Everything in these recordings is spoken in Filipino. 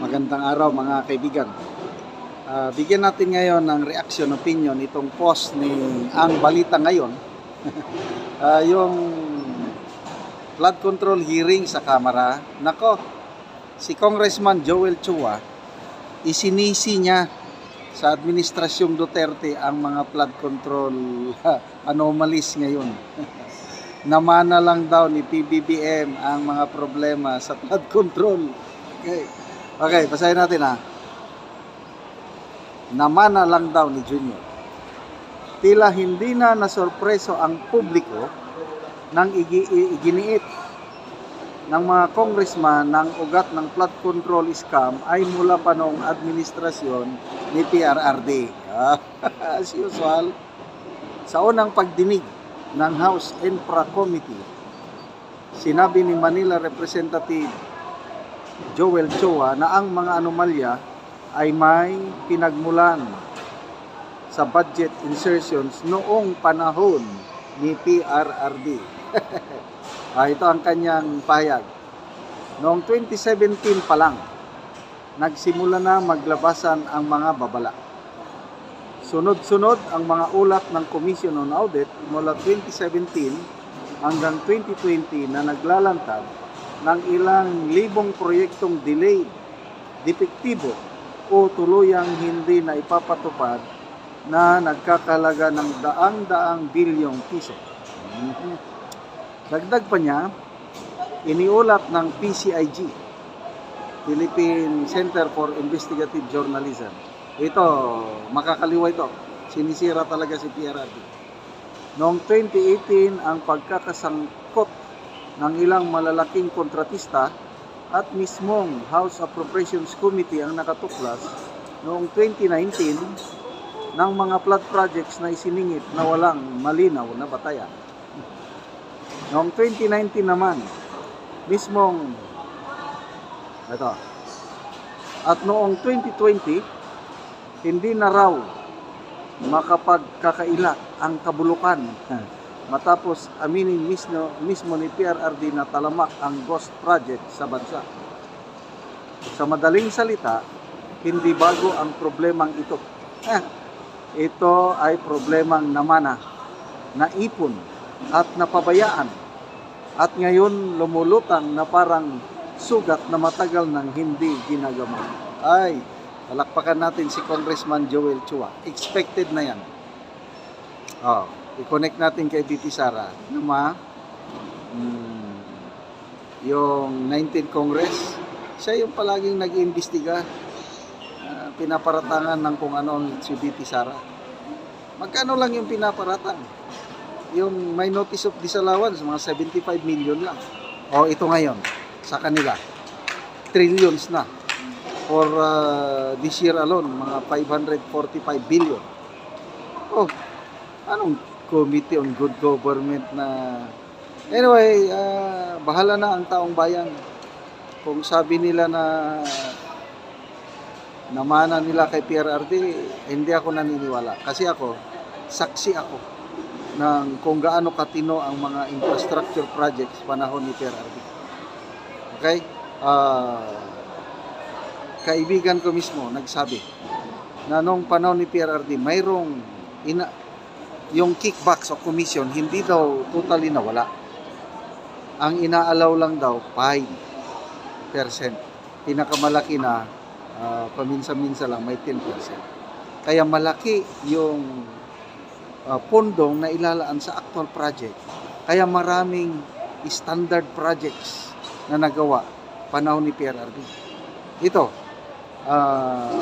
Magandang araw mga kaibigan. Ah, bigyan natin ngayon ng reaction opinion itong post ni Ang Balita ngayon. Ah, yung flood control hearing sa Kamara. Nako, si Congressman Joel Chua, isinisi niya sa Administrasyong Duterte ang mga flood control anomalies ngayon. Namana lang daw ni PBBM ang mga problema sa flood control. Okay. Okay, basahin natin ha. Namana lang daw ni Junior. Tila hindi na nasorpreso ang publiko nang igi- iginiit ng mga congressman ng ugat ng flood control scam ay mula pa noong administrasyon ni PRRD. Ah, As usual, sa unang pagdinig ng House Infra Committee, sinabi ni Manila Representative Joel Chua na ang mga anomalya ay may pinagmulan sa budget insertions noong panahon ni PRRD. ah, ito ang kanyang payag. Noong 2017 pa lang, nagsimula na maglabasan ang mga babala. Sunod-sunod ang mga ulat ng Commission on Audit mula 2017 hanggang 2020 na naglalantad ng ilang libong proyektong delayed, depektibo o tuluyang hindi na ipapatupad na nagkakalaga ng daang-daang bilyong piso. Mhm. Dagdag pa niya, iniulat ng PCIG, Philippine Center for Investigative Journalism. Ito, makakaliwa ito. Sinisira talaga si PRRD. Noong 2018, ang pagkakasangkot ng ilang malalaking kontratista at mismong House Appropriations Committee ang nakatuklas noong 2019 ng mga flood projects na isiningit na walang malinaw na batayan. Noong 2019 naman, mismong ito, at noong 2020, hindi na raw makapagkakaila ang kabulukan matapos aminin mismo, mismo ni PRRD na talamak ang ghost project sa bansa. Sa madaling salita, hindi bago ang problemang ito. Eh, ito ay problemang namana, naipon at napabayaan at ngayon lumulutang na parang sugat na matagal nang hindi ginagawa. Ay, palakpakan natin si Congressman Joel Chua. Expected na yan. Oh, i-connect natin kay Titi Sara. Ano ma? Hmm, yung 19th Congress, siya yung palaging nag-iimbestiga. Ah, pinaparatangan ng kung ano si Titi Sara. Magkano lang yung pinaparatang? Yung may notice of disallowance, mga 75 million lang. O ito ngayon, sa kanila, trillions na. For uh, this year alone, mga 545 billion. Oh, anong Committee on Good Government na... Anyway, ah, bahala na ang taong bayan. Kung sabi nila na namana nila kay PRRD, hindi ako naniniwala. Kasi ako, saksi ako ng kung gaano katino ang mga infrastructure projects panahon ni PRRD. Okay? Ah, kaibigan ko mismo nagsabi na nung panahon ni PRRD, mayroong ina, yung kickbacks o commission hindi daw totally nawala. Ang inaalaw lang daw 5%. Pinakamalaki na ah, paminsan-minsan lang may 10%. Kaya malaki yung uh, pondong na ilalaan sa actual project. Kaya maraming standard projects na nagawa panahon ni PRRD. Ito, ah,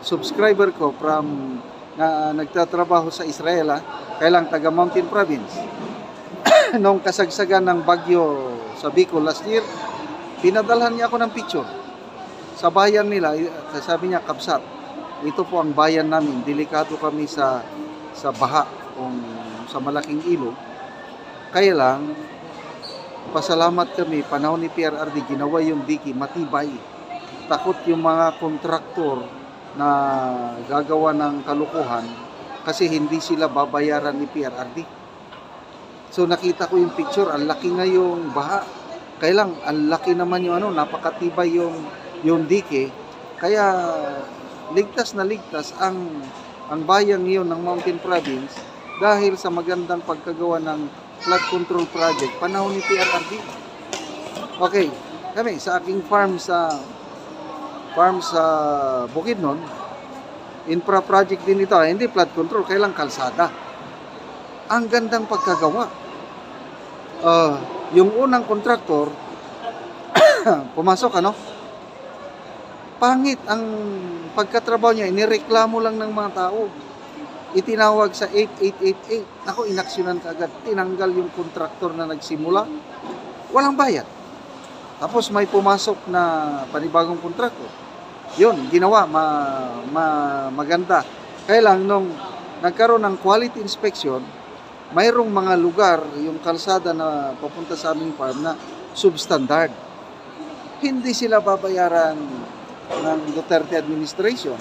subscriber ko from na nagtatrabaho sa Israel, ah, kailang taga Mountain Province. Nung kasagsagan ng bagyo sa Bicol last year, pinadalhan niya ako ng picture. Sa bayan nila, sabi niya, Kapsat, ito po ang bayan namin. Delikado kami sa sa baha kung sa malaking ilog. Kaya lang, pasalamat kami, panahon ni PRRD, ginawa yung diki, matibay. Takot yung mga kontraktor na gagawa ng kalukuhan kasi hindi sila babayaran ni PRRD. So nakita ko yung picture, ang laki nga yung baha. Kaya lang, ang laki naman yung ano, napakatibay yung, yung dike. Kaya ligtas na ligtas ang ang bayang iyon ng Mountain Province dahil sa magandang pagkagawa ng flood control project panahon ni PRRD. Okay, kami sa aking farm sa farm sa Bukidnon, infra project din ito, hindi flood control, kailang kalsada. Ang gandang pagkagawa. Ah, yung unang kontraktor, pumasok ano, pangit ang pagkatrabaho niya, inireklamo lang ng mga tao. Itinawag sa 8888. Ako, inaksyonan ka agad. Tinanggal yung kontraktor na nagsimula. Walang bayad. Tapos may pumasok na panibagong kontraktor. Yun, ginawa, ma, ma, maganda. Kaya lang, nung nagkaroon ng quality inspection, mayroong mga lugar, yung kalsada na papunta sa aming farm na substandard. Hindi sila babayaran ng Duterte administration.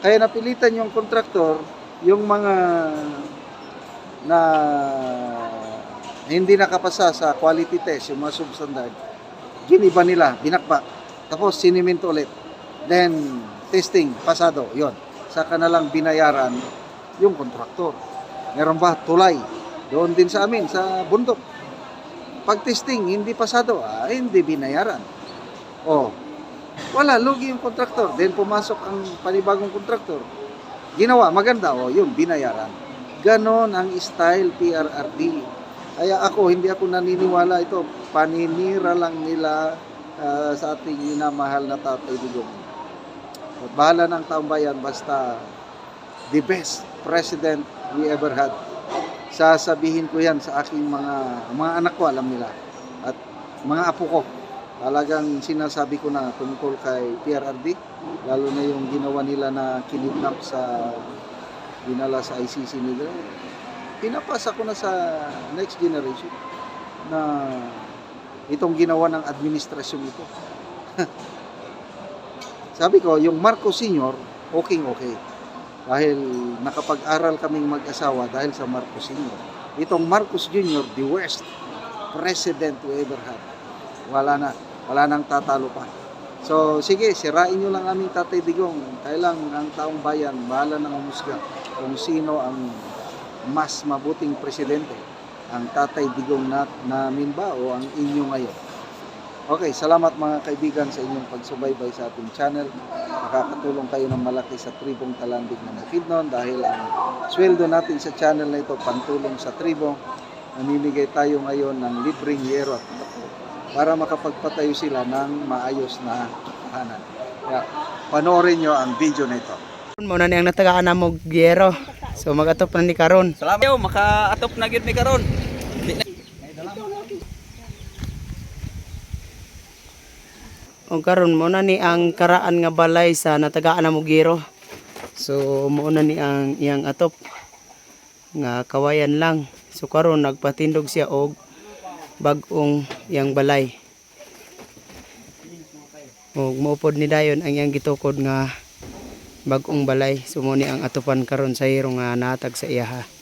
Kaya napilitan yung kontraktor, yung mga na hindi nakapasa sa quality test, yung mga substandard, giniba nila, binakbak. Tapos siniminto ulit. Then, testing, pasado, yon. Saka na lang binayaran yung kontraktor. Meron ba tulay? Doon din sa amin, sa bundok. Pag testing, hindi pasado, ah, hindi binayaran. Oh, wala, lugi yung kontraktor. Then pumasok ang panibagong kontraktor. Ginawa, maganda, oh, yung binayaran. Ganon ang style PRRD. Kaya ako, hindi ako naniniwala ito. Paninira lang nila ah, sa ating minamahal na tatay digong. At bahala ng taong bayan, basta the best president we ever had. Sasabihin ko yan sa aking mga mga anak ko, alam nila. At mga apo ko, talagang sinasabi ko na tungkol kay PRRD, lalo na yung ginawa nila na kinidnap sa dinala sa ICC nila. Pinapasa ko na sa next generation na itong ginawa ng administrasyon ito. Sabi ko, yung Marcos Senior, okay okay. Dahil nakapag-aral kaming mag-asawa dahil sa Marcos Senior. Itong Marcos Junior, the worst president we ever had. Wala na. Wala nang tatalo pa. So, sige, sirain nyo lang aming Tatay Digong. Kaya lang ang taong bayan, bahala nang umusga kung sino ang mas mabuting presidente. Ang Tatay Digong na, namin ba o ang inyo ngayon? Okay, salamat mga kaibigan sa inyong pagsubaybay sa ating channel. Nakakatulong kayo ng malaki sa tribong talandig ng Bukidnon dahil ang sweldo natin sa channel na ito pantulong sa tribo. Namimigay tayo ngayon ng libreng yero para makapagpatayo sila ng maayos na tahanan. Kaya panoorin nyo ang video na ito. mo na niyang natagaan na mo gyero. So magatop na ni karon. Salamat yo, maka-atop na gyud mi karon. O karon mo na ni ang karaan nga balay sa natagaan na mo gyero. So mo na ni ang iyang atop nga kawayan lang. So karon nagpatindog siya og bag-ong iyang balay. Og maupod ni dayon ang iyang gitukod nga bag-ong balay. So mo ni ang atupan karon sa hiro nga natag sa iyaha.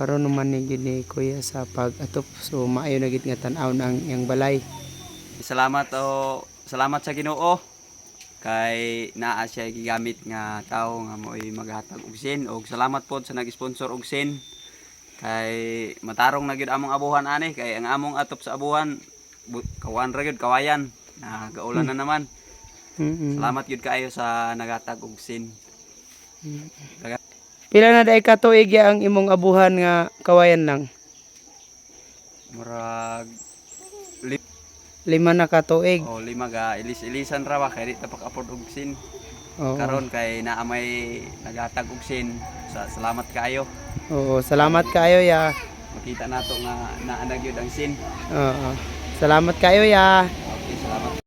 Karon naman ni gid ni kuya sa pag-atop so maayo na gid nga tan-aw ang iyang balay. Salamat o salamat sa Ginoo. Kay naa siya gigamit nga tao nga mo'y maghatag og sin og salamat pod sa nag-sponsor og sin kay matarong na gyud among abuhan ani. Kay ang among atop sa abuhan bu- kawan ra gyud kawayan. Na gaulan na naman Mm-mm. salamat gyud kaayo sa naghatag og sin pila na dai ka tuig ya ang imong abuhan nga kawayan lang murag lima na ka tuig o lima ga ilis-ilisan ra ba kay di ta pag-afford og sin Oo. karon kay naa may naghatag og sin sa salamat kaayo Oo, salamat kayo ya. makita nato nga naa na gyud ang sin Oo. Salamat kayo ya. Okay, salamat